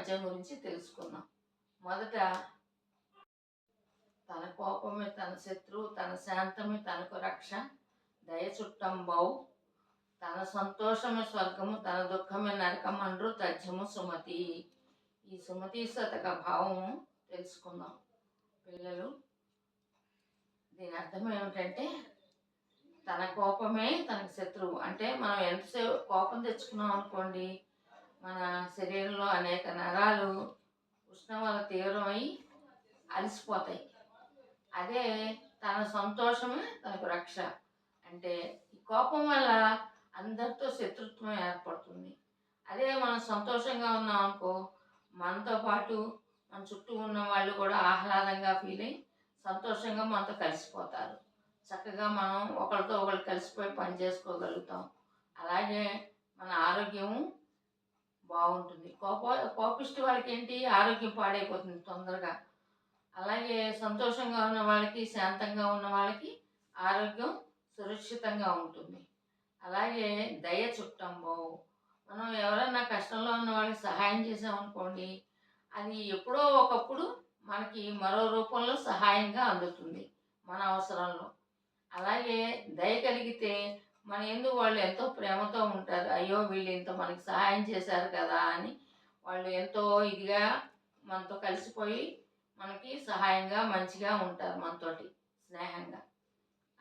పద్యం గురించి తెలుసుకుందాం. మొదట తన కోపమే తన శత్రువు తన శాంతమే తనకు రక్ష దయ చుట్టంబౌ తన సంతోషమే స్వర్గము తన దుఃఖమే నరకమండ్రు తథ్యము సుమతి. ఈ సుమతి శతక భావము తెలుసుకుందాం. పిల్లలు దీని అర్థం ఏమిటంటే తన కోపమే తనకు శత్రువు. అంటే మనం ఎంతసేపు కోపం తెచ్చుకున్నాం అనుకోండి మన శరీరంలో అనేక నరాలు ఉష్ణం వల్ల తీవ్రమై అలసిపోతాయి. అదే తన సంతోషమే తనకు రక్ష. అంటే ఈ కోపం వల్ల అందరితో శత్రుత్వం ఏర్పడుతుంది. అదే మనం సంతోషంగా ఉన్నాం అనుకో మనతో పాటు మన చుట్టూ ఉన్న వాళ్ళు కూడా ఆహ్లాదంగా ఫీల్ అయ్యి సంతోషంగా మనతో కలిసిపోతారు. చక్కగా మనం ఒకరితో ఒకరు కలిసిపోయి పని చేసుకోగలుగుతాం. అలాగే మన ఆరోగ్యం బాగుంటుంది. కోప కోపిష్టి వాళ్ళకి ఏంటి ఆరోగ్యం పాడైపోతుంది తొందరగా. అలాగే సంతోషంగా ఉన్న వాళ్ళకి శాంతంగా ఉన్న వాళ్ళకి ఆరోగ్యం సురక్షితంగా ఉంటుంది. అలాగే దయ చుట్టంబో మనం ఎవరైనా కష్టంలో ఉన్న వాళ్ళకి సహాయం చేసామనుకోండి అది ఎప్పుడో ఒకప్పుడు మనకి మరో రూపంలో సహాయంగా అందుతుంది మన అవసరంలో. అలాగే దయ కలిగితే మన ఎందుకు వాళ్ళు ఎంతో ప్రేమతో ఉంటారు? అయ్యో వీళ్ళు ఇంత మనకి సహాయం చేశారు కదా అని వాళ్ళు ఎంతో ఇదిగా మనతో కలిసిపోయి మనకి సహాయంగా మంచిగా ఉంటారు మనతోటి స్నేహంగా.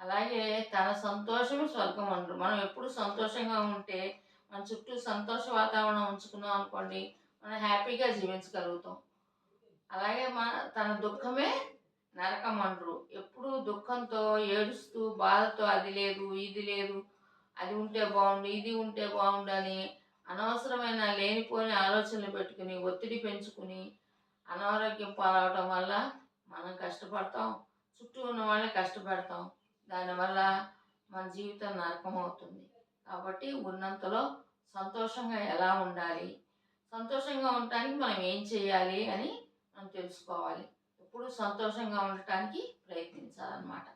అలాగే తన సంతోషం స్వర్గం అంటారు. మనం ఎప్పుడు సంతోషంగా ఉంటే మన చుట్టూ సంతోష వాతావరణం ఉంచుకున్నాం అనుకోండి మనం హ్యాపీగా జీవించగలుగుతాం. అలాగే మన తన దుఃఖమే నరకం అంటారు ఎప్పుడు దుఃఖంతో ఏడుస్తూ బాధతో అది లేదు ఇది లేదు అది ఉంటే బాగుండు ఇది ఉంటే బాగుండు అని అనవసరమైన లేనిపోని ఆలోచనలు పెట్టుకుని ఒత్తిడి పెంచుకుని అనారోగ్యం పాలవటం వల్ల మనం కష్టపడతాం. చుట్టూ ఉన్న వాళ్ళని కష్టపడతాం. దానివల్ల మన జీవితం నరకం అవుతుంది కాబట్టి ఉన్నంతలో సంతోషంగా ఎలా ఉండాలి? సంతోషంగా ఉండటానికి మనం ఏం చేయాలి అని మనం తెలుసుకోవాలి. ఎప్పుడు సంతోషంగా ఉండటానికి ప్రయత్నించాలన్నమాట.